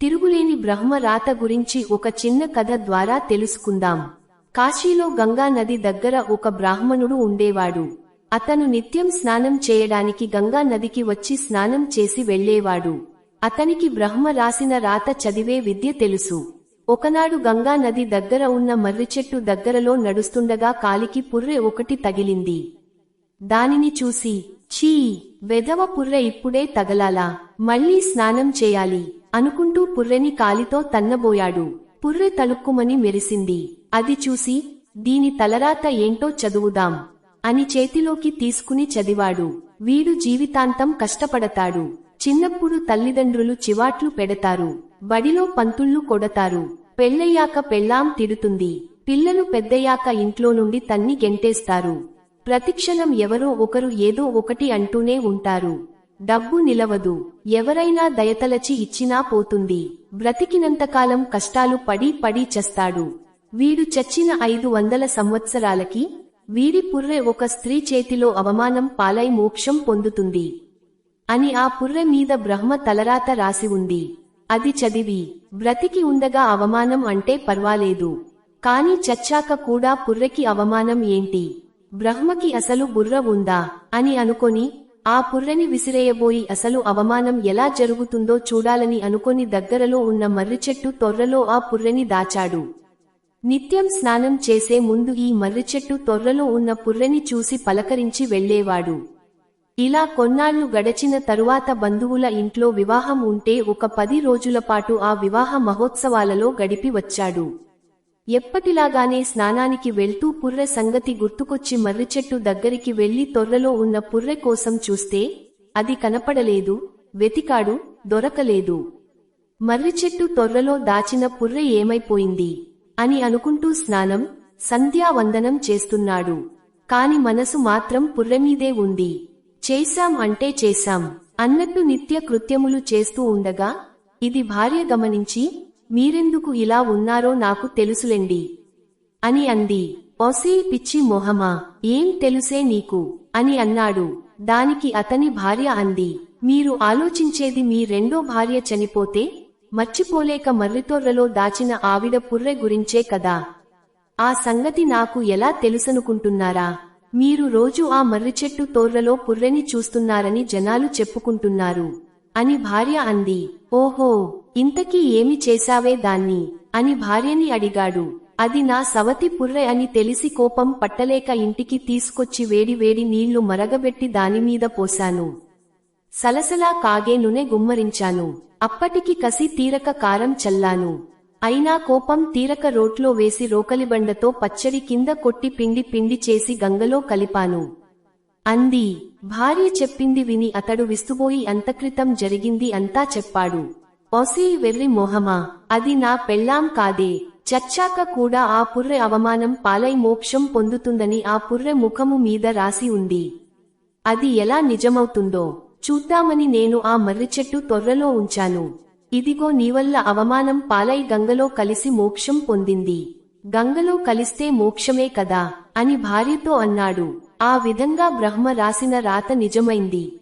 తిరుగులేని బ్రహ్మ రాత గురించి ఒక చిన్న కథ ద్వారా తెలుసుకుందాం. కాశీలో గంగా నది దగ్గర ఒక బ్రాహ్మణుడు ఉండేవాడు. అతను నిత్యం స్నానం చేయడానికి గంగా నదికి వచ్చి స్నానం చేసి వెళ్ళేవాడు. అతనికి బ్రహ్మ రాసిన రాత చదివే విద్య తెలుసు. ఒకనాడు గంగా నది దగ్గర ఉన్న మర్రి చెట్టు దగ్గరలో నడుస్తుండగా కాలికి పుర్రె ఒకటి తగిలింది. దానిని చూసి చీ వెధవ పుర్రె ఇప్పుడే తగలాలా మళ్ళీ స్నానం చేయాలి. అనుకుంటూ పుర్రెని కాలితో తన్నబోయాడు. పుర్రె తలుక్కుమని మెరిసింది. అది చూసి దీని తలరాత ఏంటో చదువుదాం అని చేతిలోకి తీసుకుని చదివాడు. వీడు జీవితాంతం కష్టపడతాడు. చిన్నప్పుడు తల్లిదండ్రులు చివాట్లు పెడతారు. బడిలో పంతుళ్ళు కొడతారు. పెళ్ళయ్యాక పెళ్ళాం తిడుతుంది. పిల్లలు పెద్దయ్యాక ఇంట్లో నుండి తన్ని గెంటేస్తారు. ప్రతిక్షణం ఎవరో ఒకరు ఏదో ఒకటి అంటూనే ఉంటారు. డబ్బు నిలవదు. ఎవరైనా దయతలచి ఇచ్చినా పోతుంది. బ్రతికినంతకాలం కష్టాలు పడి పడి చస్తాడు. వీడు చచ్చిన ఐదు వందల సంవత్సరాలకి వీడి పుర్రె ఒక స్త్రీ చేతిలో అవమానం పాలై మోక్షం పొందుతుంది. అని ఆ పుర్రె మీద బ్రహ్మ తలరాత రాసి ఉంది. అది చదివి బ్రతికి ఉండగా అవమానం అంటే పర్వాలేదు. కాని చచ్చాక కూడా పుర్రెకి అవమానం ఏంటి? బ్రహ్మకి అసలు బుర్ర ఉందా? అని అనుకొని ఆ పుర్రని విసిరేయబోయి అసలు అవమానం ఎలా జరుగుతుందో చూడాలని అనుకొని దగ్గరలో ఉన్న మర్రిచెట్టు తొర్రలో ఆ పుర్రెని దాచాడు. నిత్యం స్నానం చేసే ముందు ఈ మర్రిచెట్టు తొర్రలో ఉన్న పుర్రెని చూసి పలకరించి వెళ్ళేవాడు ఇలా కొన్నాళ్ళు గడచిన తరువాత బంధువుల ఇంట్లో వివాహం ఉంటే ఒక పది రోజుల పాటు ఆ వివాహ మహోత్సవాలలో గడిపి వచ్చాడు. ఎప్పటిలాగానే స్నానానికి వెళ్తూ పుర్రె సంగతి గుర్తుకొచ్చి మర్రిచెట్టు దగ్గరికి వెళ్ళి తొర్రలో ఉన్న పుర్రె కోసం చూస్తే అది కనపడలేదు వెతికాడు దొరకలేదు. మర్రిచెట్టు తొర్రలో దాచిన పుర్రె ఏమైపోయింది? అని అనుకుంటూ స్నానం సంధ్యావందనం చేస్తున్నాడు. కాని మనసు మాత్రం పుర్రెమీదే ఉంది. చేశాం అంటే చేశాం. అన్నట్టు నిత్య కృత్యములు చేస్తూ ఉండగా ఇది భార్య గమనించి మీరెందుకు ఇలా ఉన్నారో నాకు తెలుసులెండి. అని అంది. ఒసే పిచ్చి మొహమా ఏం తెలుసే నీకు? అని అన్నాడు. దానికి అతని భార్య అంది. మీరు ఆలోచించేది మీ రెండో భార్య చనిపోతే మర్చిపోలేక మర్రితోర్రలో దాచిన ఆవిడ పుర్రె గురించే కదా. ఆ సంగతి నాకు ఎలా తెలుసనుకుంటున్నారా? మీరు రోజు ఆ మర్రి చెట్టు తోర్రలో పుర్రెని చూస్తున్నారని జనాలు చెప్పుకుంటున్నారు. అని భార్య అంది. ఓహో! ఇంతకీ ఏమి చేశావే దాన్ని? అని భార్యని అడిగాడు. అది నా సవతి పుర్రె అని తెలిసి కోపం పట్టలేక ఇంటికి తీసుకొచ్చి వేడి వేడి నీళ్ళు మరగబెట్టి దానిమీద పోశాను. సలసలా కాగే నూనె గుమ్మరించాను. అప్పటికి కసి తీరక కారం చల్లాను. అయినా కోపం తీరక రోట్లో వేసి రోకలిబండతో పచ్చడి కింద కొట్టి పిండి పిండి చేసి గంగలో కలిపాను. అంది భార్య చెప్పింది విని అతడు విస్తుబోయి అంతక్రితం జరిగింది అంతా చెప్పాడు. ఒసే వెర్రి మోహమా అది నా పెళ్ళాం కాదే. చచ్చాక కూడా ఆ పుర్రె అవమానం పాలై మోక్షం పొందుతుందని ఆ పుర్రె ముఖము మీద రాసి ఉంది. అది ఎలా నిజమవుతుందో చూద్దామని నేను ఆ మర్రి చెట్టు తొర్రలో ఉంచాను. ఇదిగో నీవల్ల అవమానం పాలై గంగలో కలిసి మోక్షం పొందింది. గంగలో కలిస్తే మోక్షమే కదా అని భార్యతో అన్నాడు. ఆ విధంగా బ్రహ్మ రాసిన రాత నిజమైంది.